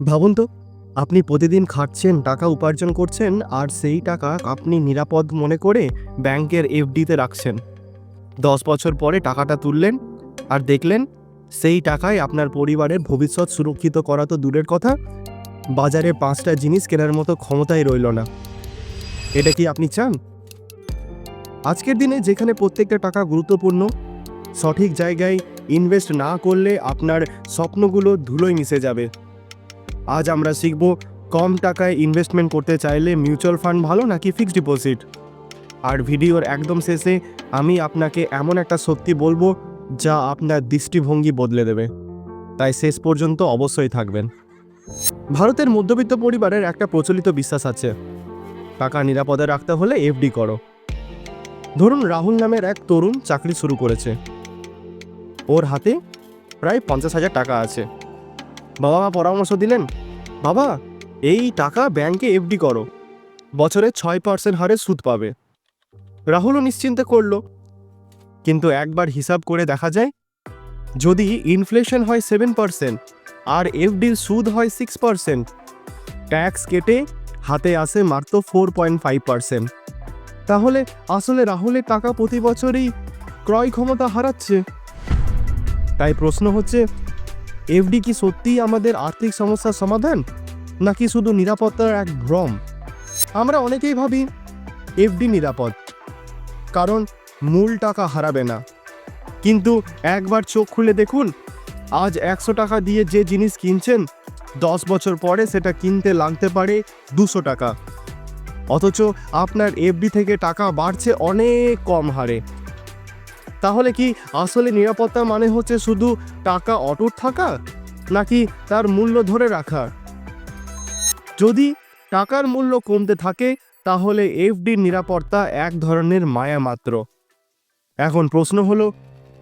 ভাবুন তো, আপনি প্রতিদিন খাটছেন, টাকা উপার্জন করছেন, আর সেই টাকা আপনি নিরাপদ মনে করে ব্যাংকের এফডিতে রাখছেন। দশ বছর পরে টাকাটা তুললেন, আর দেখলেন সেই টাকায় আপনার পরিবারের ভবিষ্যৎ সুরক্ষিত করা তো দূরের কথা, বাজারে পাঁচটা জিনিস কেনার মতো ক্ষমতাই রইল না। এটা কি আপনি চান? আজকের দিনে যেখানে প্রত্যেকটা টাকা গুরুত্বপূর্ণ, সঠিক জায়গায় ইনভেস্ট না করলে আপনার স্বপ্নগুলো ধুলোয় মিশে যাবে। আজ আমরা শিখব কম টাকায় ইনভেস্টমেন্ট করতে চাইলে মিউচুয়াল ফান্ড ভালো নাকি ফিক্সড ডিপোজিট আর ভিডিওর একদম শেষে আমি আপনাকে এমন একটা সত্যি বলব, যা আপনার দৃষ্টিভঙ্গি বদলে দেবে। তাই শেষ পর্যন্ত অবশ্যই থাকবেন। ভারতের মধ্যবিত্ত পরিবারের একটা প্রচলিত বিশ্বাস আছে, টাকা নিরাপদে রাখতে হলে এফডি করো। ধরুন রাহুল নামের এক তরুণ চাকরি শুরু করেছে। ওর হাতে প্রায় পঞ্চাশ হাজার টাকা আছে। বাবা মা পরামর্শ দিলেন, বাবা, এই টাকা ব্যাংকে এফডি করো। বছরে ছয় পার্সেন্ট হারে সুদ পাবে। রাহুলও নিশ্চিন্তে করল, কিন্তু একবার হিসাব করে দেখা যায়, যদি ইনফ্লেশন হয় সেভেন পার্সেন্ট আর এফডির সুদ হয় সিক্স পার্সেন্ট ট্যাক্স কেটে হাতে আসে মাত্র ফোর পয়েন্ট ফাইভ পার্সেন্ট তাহলে আসলে রাহুলের টাকা প্রতি বছরই ক্রয় ক্ষমতা হারাচ্ছে? তাই প্রশ্ন হচ্ছে এফডি কি সত্যিই আমাদের আর্থিক সমস্যার সমাধান? নাকি শুধু নিরাপত্তার এক ভ্রম? আমরা অনেকেই ভাবি এফডি নিরাপদ, কারণ মূল টাকা হারাবে না। কিন্তু একবার চোখ খুলে দেখুন, আজ একশো টাকা দিয়ে যে জিনিস কিনছেন, দশ বছর পরে সেটা কিনতে লাগতে পারে দুশো টাকা। অথচ আপনার এফডি থেকে টাকা বাড়ছে অনেক কম হারে। তাহলে কি আসলে নিরাপত্তা মানে হচ্ছে শুধু টাকা অটুট থাকা, নাকি তার মূল্য ধরে রাখা? যদি টাকার মূল্য কমতে থাকে, তাহলে এফডির নিরাপত্তা এক ধরনের মায়া মাত্র। এখন প্রশ্ন হলো,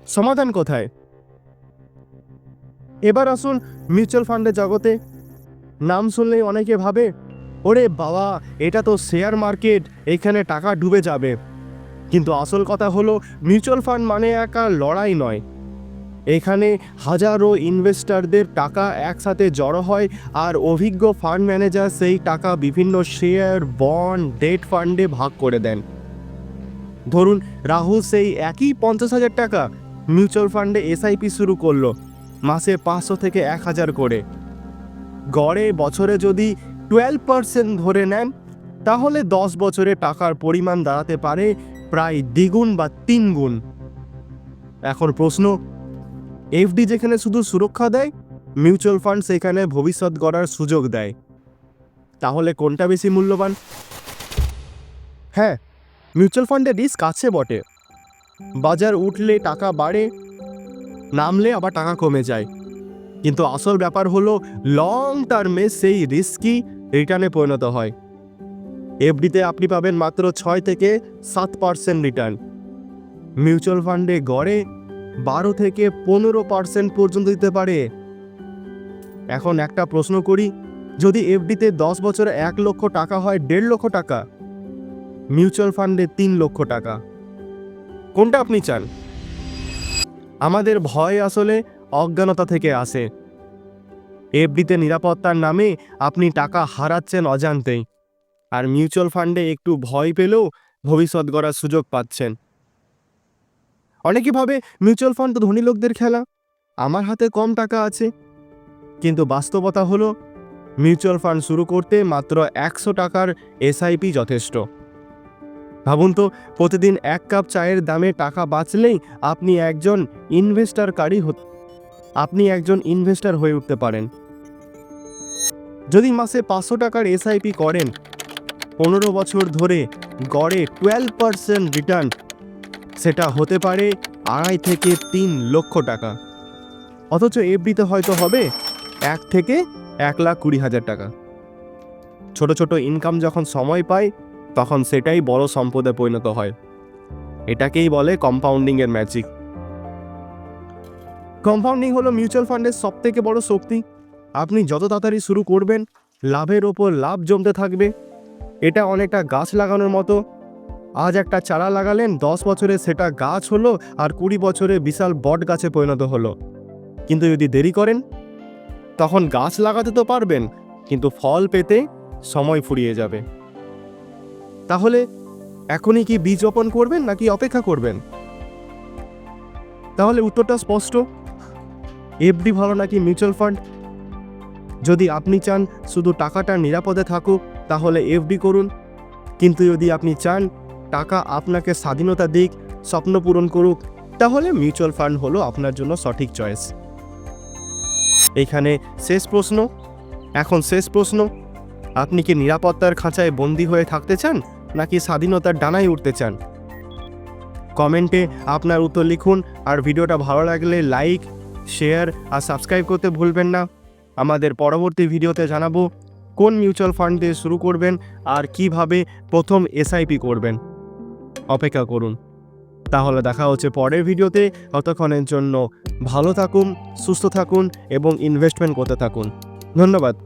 সমাধান কোথায়? এবার আসুন মিউচুয়াল ফান্ডের জগতে। নাম শুনলেই অনেকে ভাবে, ওরে বাবা, এটা তো শেয়ার মার্কেট, এখানে টাকা ডুবে যাবে। কিন্তু আসল কথা হলো মিউচুয়াল ফান্ড মানে একা লড়াই নয়। এখানে হাজারো ইনভেস্টরদের টাকা একসাথে জড়ো হয়, আর অভিজ্ঞ ফান্ড ম্যানেজার সেই টাকা বিভিন্ন শেয়ার বন্ড ডেট ফান্ডে ভাগ করে দেন। ধরুন, রাহুল সেই একই পঞ্চাশ হাজার টাকা মিউচুয়াল ফান্ডে এসআইপি শুরু করল, মাসে পাঁচশো থেকে এক হাজার করে। গড়ে বছরে যদি টুয়েলভ পার্সেন্ট ধরে নেন তাহলে দশ বছরে টাকার পরিমাণ দাঁড়াতে পারে প্রায় দ্বিগুণ বা তিন গুণ এখন প্রশ্ন, এফডি যেখানে শুধু সুরক্ষা দেয়, মিউচুয়াল ফান্ড সেখানে ভবিষ্যৎ গড়ার সুযোগ দেয়। তাহলে কোনটা বেশি মূল্যবান? হ্যাঁ মিউচুয়াল ফান্ডের রিস্ক আছে বটে। বাজার উঠলে টাকা বাড়ে, নামলে আবার টাকা কমে যায়। কিন্তু আসল ব্যাপার হলো, লং টার্মে সেই রিস্কই রিটার্নে পরিণত হয়। এফডিতে আপনি পাবেন মাত্র ছয় থেকে সাত পার্সেন্ট রিটার্ন। মিউচুয়াল ফান্ডে গড়ে বারো থেকে পনেরো পার্সেন্ট পর্যন্ত দিতে পারে। এখন একটা প্রশ্ন করি, যদি এফডিতে দশ বছরে এক লক্ষ টাকা হয় দেড় লক্ষ টাকা, মিউচুয়াল ফান্ডে তিন লক্ষ টাকা, কোনটা আপনি চান? আমাদের ভয় আসলে অজ্ঞানতা থেকে আসে। এফডিতে নিরাপত্তার নামে আপনি টাকা হারাচ্ছেন অজান্তেই। আর মিউচুয়াল ফান্ডে একটু ভয় পেলেও ভবিষ্যৎ গড়ার সুযোগ পাচ্ছেন। অনেকে ভাবে মিউচুয়াল ফান্ড তো ধনী লোকদের খেলা। আমার হাতে কম টাকা আছে। কিন্তু বাস্তবতা হলো, মিউচুয়াল ফান্ড শুরু করতে মাত্র একশো টাকার এসআইপি যথেষ্ট। ভাবুন তো, প্রতিদিন এক কাপ চায়ের দামে টাকা বাঁচলেই আপনি একজন ইনভেস্টার কারি আপনি একজন ইনভেস্টার হয়ে উঠতে পারেন। যদি মাসে পাঁচশো টাকার এসআইপি করেন পনেরো বছর ধরে গড়ে টুয়েলভ পার্সেন্ট রিটার্ন সেটা হতে পারে আড়াই থেকে তিন লক্ষ টাকা। অথচ এফডিতে হয়তো হবে এক থেকে এক লাখ কুড়ি হাজার টাকা। ছোট ছোট ইনকাম যখন সময় পায়, তখন সেটাই বড় সম্পদে পরিণত হয়। এটাকেই বলে কম্পাউন্ডিংয়ের ম্যাজিক কম্পাউন্ডিং হলো মিউচুয়াল ফান্ডের সব থেকে বড় শক্তি। আপনি যত তাড়াতাড়ি শুরু করবেন, লাভের ওপর লাভ জমতে থাকবে। এটা অনেকটা গাছ লাগানোর মতো। আজ একটা চারা লাগালেন, দশ বছরে সেটা গাছ হলো আর কুড়ি বছরে বিশাল বট গাছে পরিণত হলো। কিন্তু যদি দেরি করেন, তখন গাছ লাগাতে তো পারবেন, কিন্তু ফল পেতে সময় ফুরিয়ে যাবে। তাহলে এখনই কি বীজ বপন করবেন নাকি অপেক্ষা করবেন? তাহলে উত্তরটা স্পষ্ট। এফডি ভালো নাকি মিউচুয়াল ফান্ড? যদি আপনি চান শুধু টাকাটা নিরাপদে থাকুক তাহলে এফডি করুন। কিন্তু যদি আপনি চান টাকা আপনাকে স্বাধীনতা দিক, স্বপ্ন পূরণ করুক, তাহলে মিউচুয়াল ফান্ড হলো আপনার জন্য সঠিক চয়েস। এইখানে শেষ প্রশ্ন। এখন শেষ প্রশ্ন। আপনি কি নিরাপত্তার খাঁচায় বন্দি হয়ে থাকতে চান, নাকি স্বাধীনতার ডানায় উঠতে চান? কমেন্টে আপনার উত্তর লিখুন, আর ভিডিওটা ভালো লাগলে লাইক, শেয়ার, আর সাবস্ক্রাইব করতে ভুলবেন না। আমাদের পরবর্তী ভিডিওতে জানাব। কোন মিউচুয়াল ফান্ড দিয়ে শুরু করবেন আর কীভাবে প্রথম এসআইপি করবেন? অপেক্ষা করুন। তাহলে দেখা হচ্ছে পরের ভিডিওতে। ততক্ষণের জন্য ভালো থাকুন, সুস্থ থাকুন এবং ইনভেস্টমেন্ট করতে থাকুন। ধন্যবাদ।